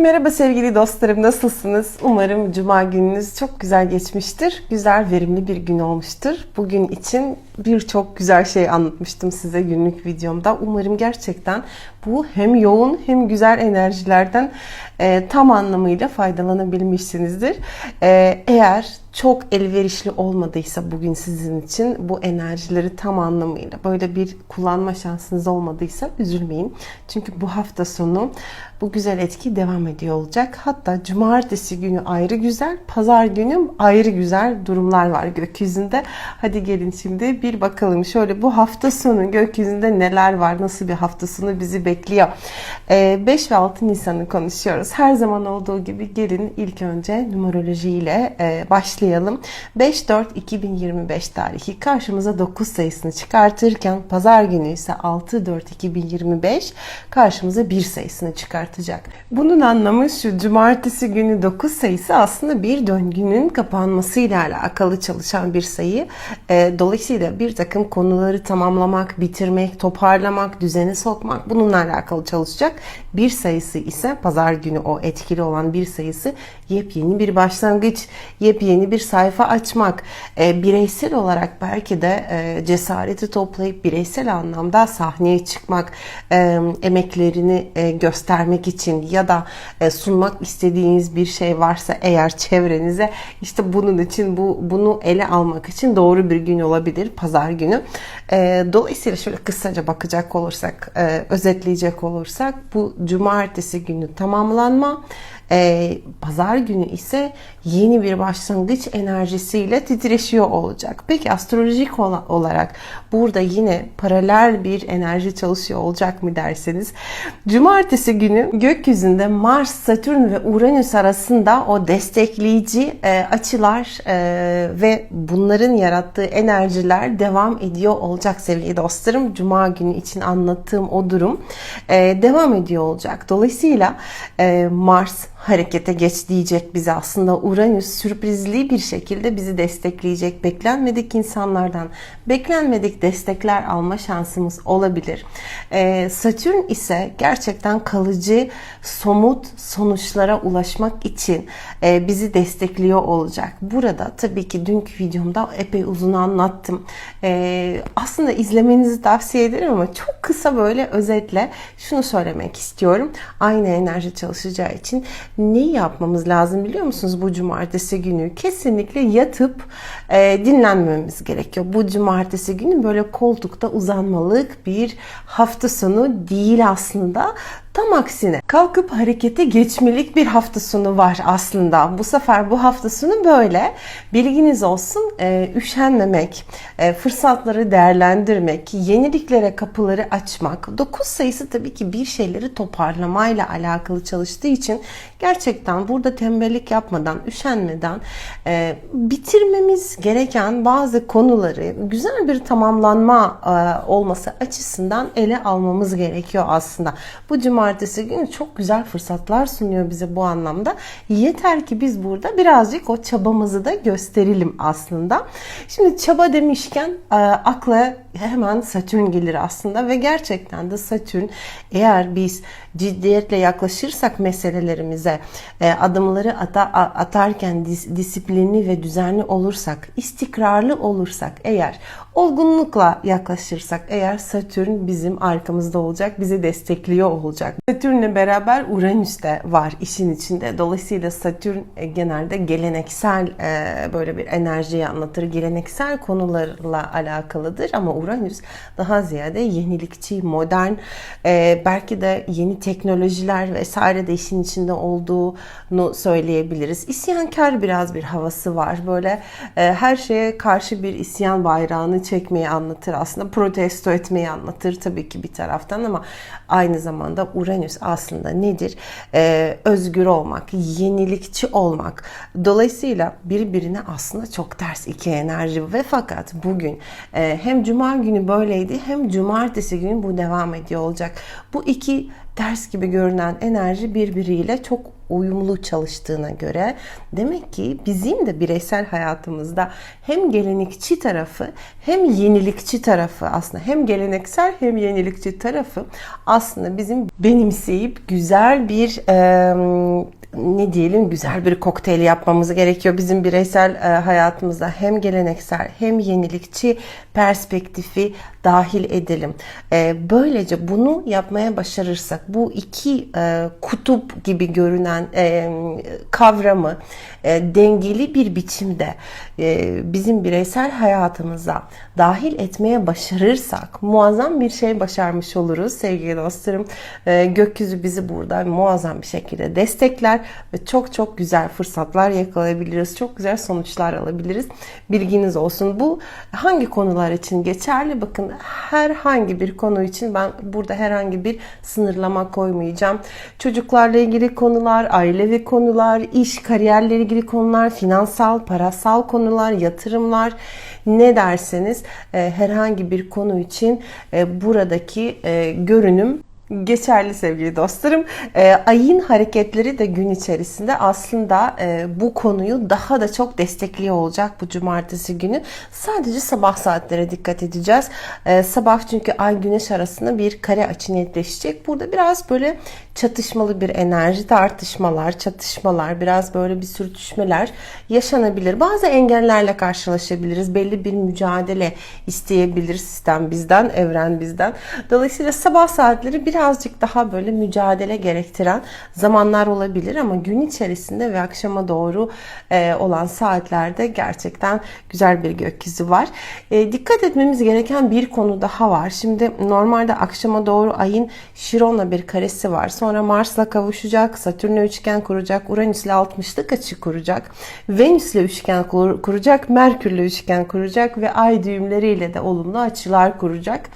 Merhaba sevgili dostlarım nasılsınız? Umarım cuma gününüz çok güzel geçmiştir. Güzel, verimli bir gün olmuştur. Bugün için birçok güzel şey anlatmıştım size günlük videomda. Umarım gerçekten bu hem yoğun hem güzel enerjilerden e, tam anlamıyla faydalanabilmişsinizdir. E, eğer çok elverişli olmadıysa bugün sizin için bu enerjileri tam anlamıyla böyle bir kullanma şansınız olmadıysa üzülmeyin. Çünkü bu hafta sonu bu güzel etki devam ediyor olacak. Hatta cumartesi günü ayrı güzel, pazar günü ayrı güzel durumlar var gökyüzünde. Hadi gelin şimdi bir bakalım şöyle bu hafta sonu gökyüzünde neler var, nasıl bir hafta sonu bizi bekliyor. 5 ve 6 Nisan'ı konuşuyoruz. Her zaman olduğu gibi gelin ilk önce numeroloji ile başlayalım. 5-4-2025 tarihi karşımıza 9 sayısını çıkartırken pazar günü ise 6-4-2025 karşımıza 1 sayısını çıkartacak. Bunun anlamı şu cumartesi günü 9 sayısı aslında bir döngünün kapanmasıyla alakalı çalışan bir sayı. Dolayısıyla bir takım konuları tamamlamak, bitirmek, toparlamak, düzene sokmak bununla alakalı çalışacak. Bir sayısı ise pazar günü o etkili olan bir sayısı yepyeni bir başlangıç, yepyeni bir sayfa açmak, e, bireysel olarak belki de e, cesareti toplayıp bireysel anlamda sahneye çıkmak, e, emeklerini e, göstermek için ya da e, sunmak istediğiniz bir şey varsa eğer çevrenize işte bunun için bu bunu ele almak için doğru bir gün olabilir pazar günü. E, dolayısıyla şöyle kısaca bakacak olursak, e, özetleyecek olursak bu cumartesi günü tamamlanma ee, pazar günü ise yeni bir başlangıç enerjisiyle titreşiyor olacak. Peki astrolojik olarak burada yine paralel bir enerji çalışıyor olacak mı derseniz cumartesi günü gökyüzünde Mars, Satürn ve Uranüs arasında o destekleyici e, açılar e, ve bunların yarattığı enerjiler devam ediyor olacak sevgili dostlarım. Cuma günü için anlattığım o durum e, devam ediyor olacak. Dolayısıyla e, Mars harekete geç diyecek bize aslında Uranüs sürprizli bir şekilde bizi destekleyecek. Beklenmedik insanlardan beklenmedik destekler alma şansımız olabilir. Ee, Satürn ise gerçekten kalıcı somut sonuçlara ulaşmak için e, bizi destekliyor olacak. Burada tabii ki dünkü videomda epey uzun anlattım. Ee, aslında izlemenizi tavsiye ederim ama çok kısa böyle özetle şunu söylemek istiyorum. Aynı enerji çalışacağı için neyi yapmamız lazım biliyor musunuz bu cumartesi günü? Kesinlikle yatıp e, dinlenmemiz gerekiyor. Bu cumartesi günü böyle koltukta uzanmalık bir hafta sonu değil aslında. Tam aksine kalkıp harekete geçmelik bir hafta sonu var aslında. Bu sefer bu hafta sonu böyle. Bilginiz olsun e, üşenmemek, e, fırsatları değerlendirmek, yeniliklere kapıları açmak. 9 sayısı tabii ki bir şeyleri toparlamayla alakalı çalıştığı için gerçekten burada tembellik yapmadan, üşenmeden e, bitirmemiz gereken bazı konuları güzel bir tamamlanma e, olması açısından ele almamız gerekiyor aslında. Bu cumartesi cumartesi günü çok güzel fırsatlar sunuyor bize bu anlamda. Yeter ki biz burada birazcık o çabamızı da gösterelim aslında. Şimdi çaba demişken e, akla hemen Satürn gelir aslında ve gerçekten de Satürn eğer biz ciddiyetle yaklaşırsak meselelerimize e, adımları ata, atarken dis, disiplinli ve düzenli olursak istikrarlı olursak eğer olgunlukla yaklaşırsak eğer Satürn bizim arkamızda olacak bizi destekliyor olacak. Satürn'le beraber Uranüs de var işin içinde. Dolayısıyla Satürn e, genelde geleneksel e, böyle bir enerjiyi anlatır. Geleneksel konularla alakalıdır ama Uranüs daha ziyade yenilikçi, modern, e, belki de yeni teknolojiler vesaire de işin içinde olduğunu söyleyebiliriz. İsyankar biraz bir havası var. Böyle her şeye karşı bir isyan bayrağını çekmeyi anlatır. Aslında protesto etmeyi anlatır tabii ki bir taraftan ama aynı zamanda Uranüs aslında nedir? Ee, özgür olmak, yenilikçi olmak. Dolayısıyla birbirine aslında çok ters iki enerji ve fakat bugün e, hem cuma günü böyleydi hem cumartesi günü bu devam ediyor olacak. Bu iki ters gibi görünen enerji birbiriyle çok uyumlu çalıştığına göre demek ki bizim de bireysel hayatımızda hem gelenekçi tarafı hem yenilikçi tarafı aslında hem geleneksel hem yenilikçi tarafı aslında bizim benimseyip güzel bir e, ne diyelim güzel bir kokteyl yapmamız gerekiyor. Bizim bireysel e, hayatımızda hem geleneksel hem yenilikçi perspektifi dahil edelim. E, böylece bunu yapmaya başarırsak bu iki e, kutup gibi görünen e, kavramı e, dengeli bir biçimde bizim bireysel hayatımıza dahil etmeye başarırsak muazzam bir şey başarmış oluruz sevgili dostlarım. E, gökyüzü bizi burada muazzam bir şekilde destekler ve çok çok güzel fırsatlar yakalayabiliriz. Çok güzel sonuçlar alabiliriz. Bilginiz olsun. Bu hangi konular için geçerli? Bakın herhangi bir konu için ben burada herhangi bir sınırlama koymayacağım. Çocuklarla ilgili konular, ailevi konular, iş, kariyerle ilgili konular, finansal, parasal konular, yatırımlar ne derseniz e, herhangi bir konu için e, buradaki e, görünüm geçerli sevgili dostlarım. E, ayın hareketleri de gün içerisinde aslında e, bu konuyu daha da çok destekliyor olacak bu cumartesi günü. Sadece sabah saatlere dikkat edeceğiz. E, sabah çünkü ay güneş arasında bir kare açı netleşecek. Burada biraz böyle çatışmalı bir enerji, tartışmalar, çatışmalar, biraz böyle bir sürtüşmeler yaşanabilir. Bazı engellerle karşılaşabiliriz. Belli bir mücadele isteyebilir sistem bizden, evren bizden. Dolayısıyla sabah saatleri birazcık daha böyle mücadele gerektiren zamanlar olabilir ama gün içerisinde ve akşama doğru e, olan saatlerde gerçekten güzel bir gökyüzü var. E, dikkat etmemiz gereken bir konu daha var. Şimdi normalde akşama doğru ayın Şiron'la bir karesi var. Sonra Mars'la kavuşacak, Satürn'le üçgen kuracak, Uranüs'le 60'lık açı kuracak, Venüs'le üçgen kuracak, Merkür'le üçgen kuracak ve ay düğümleriyle de olumlu açılar kuracak.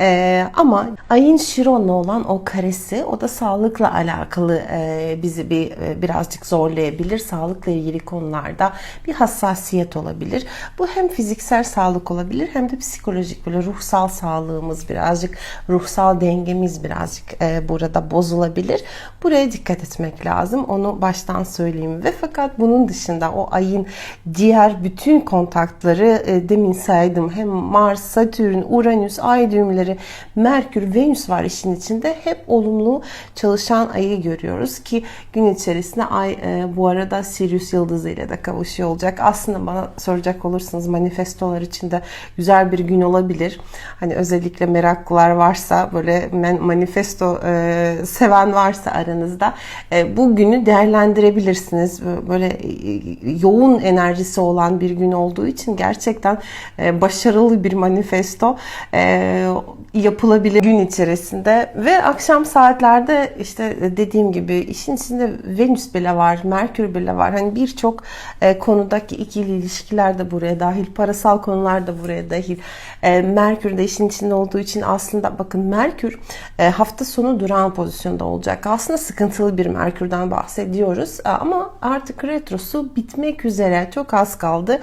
Ee, ama ayın Şiron'la olan o karesi o da sağlıkla alakalı e, bizi bir e, birazcık zorlayabilir. Sağlıkla ilgili konularda bir hassasiyet olabilir. Bu hem fiziksel sağlık olabilir hem de psikolojik böyle ruhsal sağlığımız birazcık ruhsal dengemiz birazcık e, burada bozulabilir. Buraya dikkat etmek lazım. Onu baştan söyleyeyim ve fakat bunun dışında o ayın diğer bütün kontaktları e, demin saydım. Hem Mars, Satürn, Uranüs, ay düğümleri düğümleri Merkür, Venüs var işin içinde. Hep olumlu çalışan ayı görüyoruz ki gün içerisinde ay e, bu arada Sirius yıldızı ile de kavuşuyor olacak. Aslında bana soracak olursanız manifestolar içinde güzel bir gün olabilir. Hani özellikle meraklılar varsa böyle manifesto e, seven varsa aranızda e, bu günü değerlendirebilirsiniz. Böyle e, yoğun enerjisi olan bir gün olduğu için gerçekten e, başarılı bir manifesto e, yapılabilir gün içerisinde ve akşam saatlerde işte dediğim gibi işin içinde Venüs bile var, Merkür bile var. Hani birçok e, konudaki ikili ilişkiler de buraya dahil, parasal konular da buraya dahil. E, Merkür de işin içinde olduğu için aslında bakın Merkür e, hafta sonu duran pozisyonda olacak. Aslında sıkıntılı bir Merkür'den bahsediyoruz ama artık retrosu bitmek üzere çok az kaldı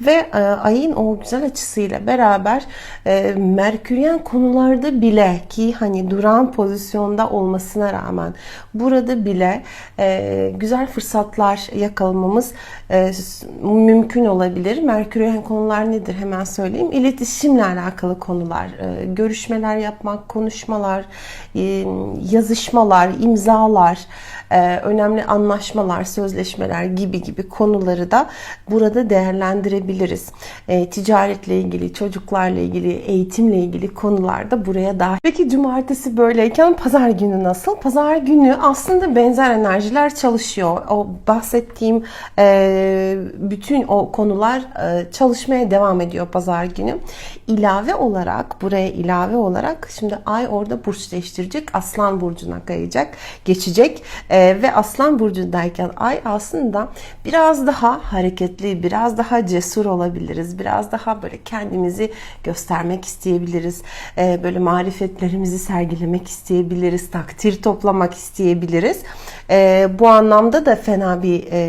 ve ayın o güzel açısıyla beraber Merküryen konularda bile ki hani duran pozisyonda olmasına rağmen burada bile e, güzel fırsatlar yakalamamız e, mümkün olabilir. Merküryen konular nedir hemen söyleyeyim. İletişimle alakalı konular, e, görüşmeler yapmak, konuşmalar, e, yazışmalar, imzalar, e, önemli anlaşmalar, sözleşmeler gibi gibi konuları da burada değerlendirebiliriz. E, ticaretle ilgili, çocuklarla ilgili, eğitimle ilgili konularda buraya dahil. Peki cumartesi böyleyken pazar günü nasıl? Pazar günü aslında benzer enerjiler çalışıyor. O bahsettiğim e, bütün o konular çalışmaya devam ediyor pazar günü. İlave olarak buraya ilave olarak şimdi ay orada burç değiştirecek. Aslan burcuna kayacak, geçecek. Ee, ve Aslan burcundayken ay aslında biraz daha hareketli, biraz daha cesur olabiliriz. Biraz daha böyle kendimizi göstermek isteyebiliriz. E, böyle marifetlerimizi sergilemek isteyebiliriz, takdir toplamak isteyebiliriz. E, bu anlamda da fena bir e,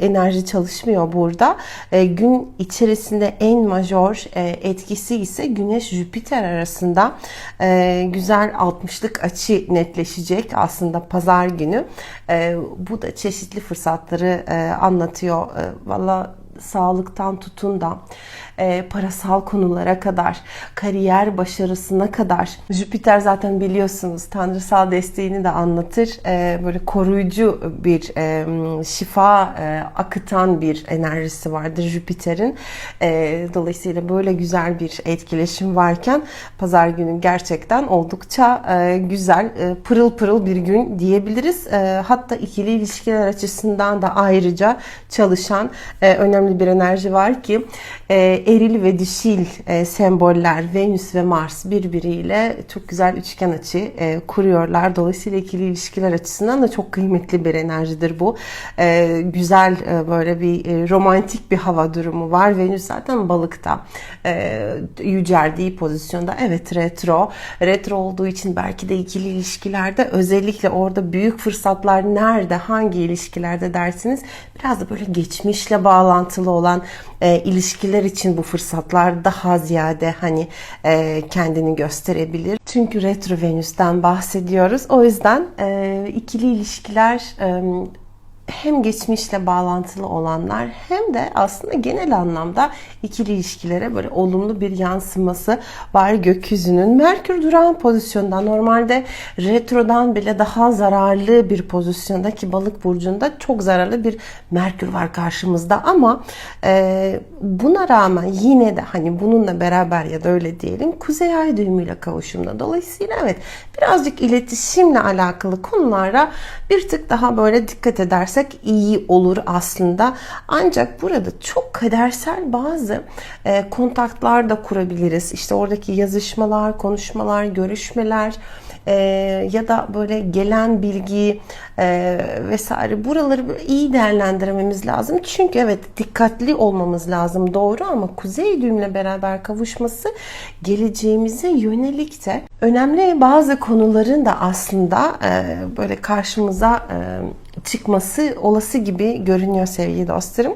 enerji çalışmıyor burada. E, gün içerisinde en major e, etkisi ise Güneş Jüpiter arasında e, güzel 60'lık açı netleşecek aslında pazar günü. E, bu da çeşitli fırsatları e, anlatıyor. E, Valla sağlıktan tutun da e, parasal konulara kadar, kariyer başarısına kadar. Jüpiter zaten biliyorsunuz tanrısal desteğini de anlatır. E, böyle koruyucu bir e, şifa e, akıtan bir enerjisi vardır Jüpiter'in. E, dolayısıyla böyle güzel bir etkileşim varken pazar günü gerçekten oldukça e, güzel, e, pırıl pırıl bir gün diyebiliriz. E, hatta ikili ilişkiler açısından da ayrıca çalışan e, önemli bir enerji var ki e, eril ve dişil e, semboller Venüs ve Mars birbiriyle çok güzel üçgen açı e, kuruyorlar. Dolayısıyla ikili ilişkiler açısından da çok kıymetli bir enerjidir bu. E, güzel e, böyle bir e, romantik bir hava durumu var. Venüs zaten balıkta e, yüceldiği pozisyonda. Evet retro. Retro olduğu için belki de ikili ilişkilerde özellikle orada büyük fırsatlar nerede, hangi ilişkilerde dersiniz biraz da böyle geçmişle bağlantılı olan e, ilişkiler için bu fırsatlar daha ziyade hani e, kendini gösterebilir. Çünkü retro Venüs'ten bahsediyoruz. O yüzden e, ikili ilişkiler e, hem geçmişle bağlantılı olanlar hem de aslında genel anlamda ikili ilişkilere böyle olumlu bir yansıması var gökyüzünün. Merkür duran pozisyonda normalde retrodan bile daha zararlı bir pozisyonda ki balık burcunda çok zararlı bir Merkür var karşımızda ama e, buna rağmen yine de hani bununla beraber ya da öyle diyelim Kuzey Ay düğümüyle kavuşumda. Dolayısıyla evet birazcık iletişimle alakalı konulara bir tık daha böyle dikkat edersek edersek iyi olur aslında. Ancak burada çok kadersel bazı e, kontaklar da kurabiliriz. İşte oradaki yazışmalar, konuşmalar, görüşmeler e, ya da böyle gelen bilgi e, vesaire buraları iyi değerlendirmemiz lazım. Çünkü evet dikkatli olmamız lazım doğru ama kuzey düğümle beraber kavuşması geleceğimize yönelik de önemli bazı konuların da aslında e, böyle karşımıza e, çıkması olası gibi görünüyor sevgili dostlarım.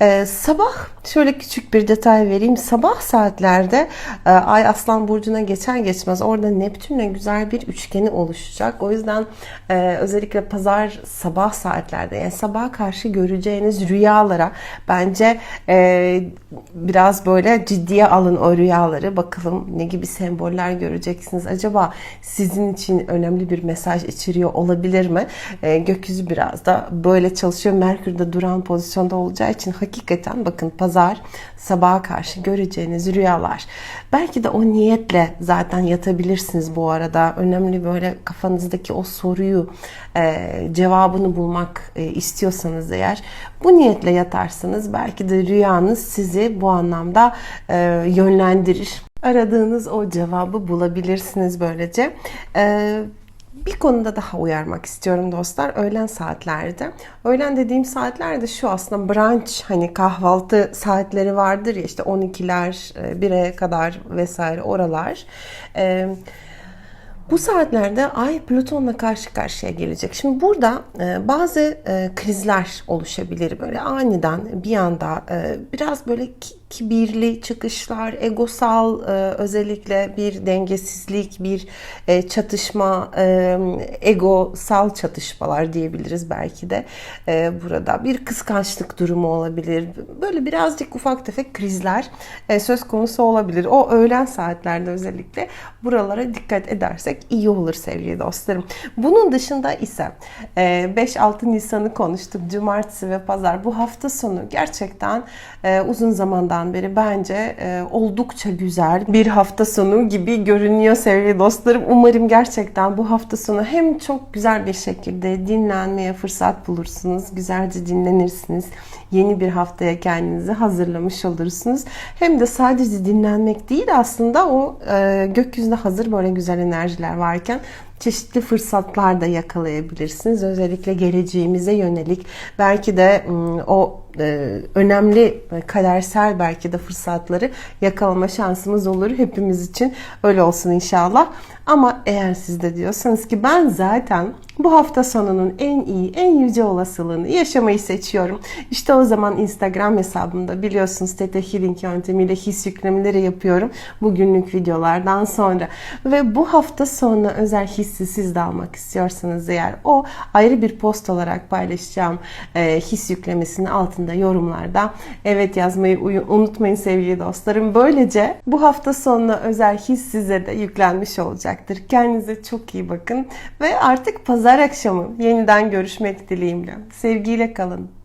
Ee, sabah şöyle küçük bir detay vereyim. Sabah saatlerde e, Ay Aslan Burcu'na geçer geçmez orada Neptün'le güzel bir üçgeni oluşacak. O yüzden e, özellikle pazar sabah saatlerde yani sabaha karşı göreceğiniz rüyalara bence e, biraz böyle ciddiye alın o rüyaları. Bakalım ne gibi semboller göreceksiniz. Acaba sizin için önemli bir mesaj içeriyor olabilir mi? Gökyüzü biraz da böyle çalışıyor. Merkür de duran pozisyonda olacağı için hakikaten bakın pazar sabaha karşı göreceğiniz rüyalar. Belki de o niyetle zaten yatabilirsiniz bu arada. Önemli böyle kafanızdaki o soruyu e, cevabını bulmak e, istiyorsanız eğer bu niyetle yatarsanız belki de rüyanız sizi bu anlamda e, yönlendirir. Aradığınız o cevabı bulabilirsiniz böylece. E, bir konuda daha uyarmak istiyorum dostlar. Öğlen saatlerde. Öğlen dediğim saatlerde şu aslında brunch hani kahvaltı saatleri vardır ya işte 12'ler 1'e kadar vesaire oralar. Ee, bu saatlerde Ay Plüton'la karşı karşıya gelecek. Şimdi burada e, bazı e, krizler oluşabilir böyle aniden bir anda e, biraz böyle kibirli çıkışlar, egosal e, özellikle bir dengesizlik, bir e, çatışma, e, egosal çatışmalar diyebiliriz belki de burada. Bir kıskançlık durumu olabilir. Böyle birazcık ufak tefek krizler söz konusu olabilir. O öğlen saatlerde özellikle buralara dikkat edersek iyi olur sevgili dostlarım. Bunun dışında ise e, 5-6 Nisan'ı konuştuk. Cumartesi ve pazar. Bu hafta sonu gerçekten uzun zamandan zamandan beri bence e, oldukça güzel bir hafta sonu gibi görünüyor sevgili dostlarım. Umarım gerçekten bu hafta sonu hem çok güzel bir şekilde dinlenmeye fırsat bulursunuz. Güzelce dinlenirsiniz. Yeni bir haftaya kendinizi hazırlamış olursunuz. Hem de sadece dinlenmek değil aslında o e, gökyüzünde hazır böyle güzel enerjiler varken çeşitli fırsatlar da yakalayabilirsiniz. Özellikle geleceğimize yönelik belki de o e, önemli e, kadersel belki de fırsatları yakalama şansımız olur hepimiz için. Öyle olsun inşallah. Ama eğer siz de diyorsanız ki ben zaten bu hafta sonunun en iyi, en yüce olasılığını yaşamayı seçiyorum. İşte o zaman Instagram hesabımda biliyorsunuz Theta Healing yöntemiyle his yüklemeleri yapıyorum. Bugünlük videolardan sonra. Ve bu hafta sonu özel hissi siz de almak istiyorsanız eğer o ayrı bir post olarak paylaşacağım e, his yüklemesinin altında yorumlarda evet yazmayı unutmayın sevgili dostlarım. Böylece bu hafta sonuna özel his size de yüklenmiş olacaktır. Kendinize çok iyi bakın ve artık pazar akşamı yeniden görüşmek dileğimle. Sevgiyle kalın.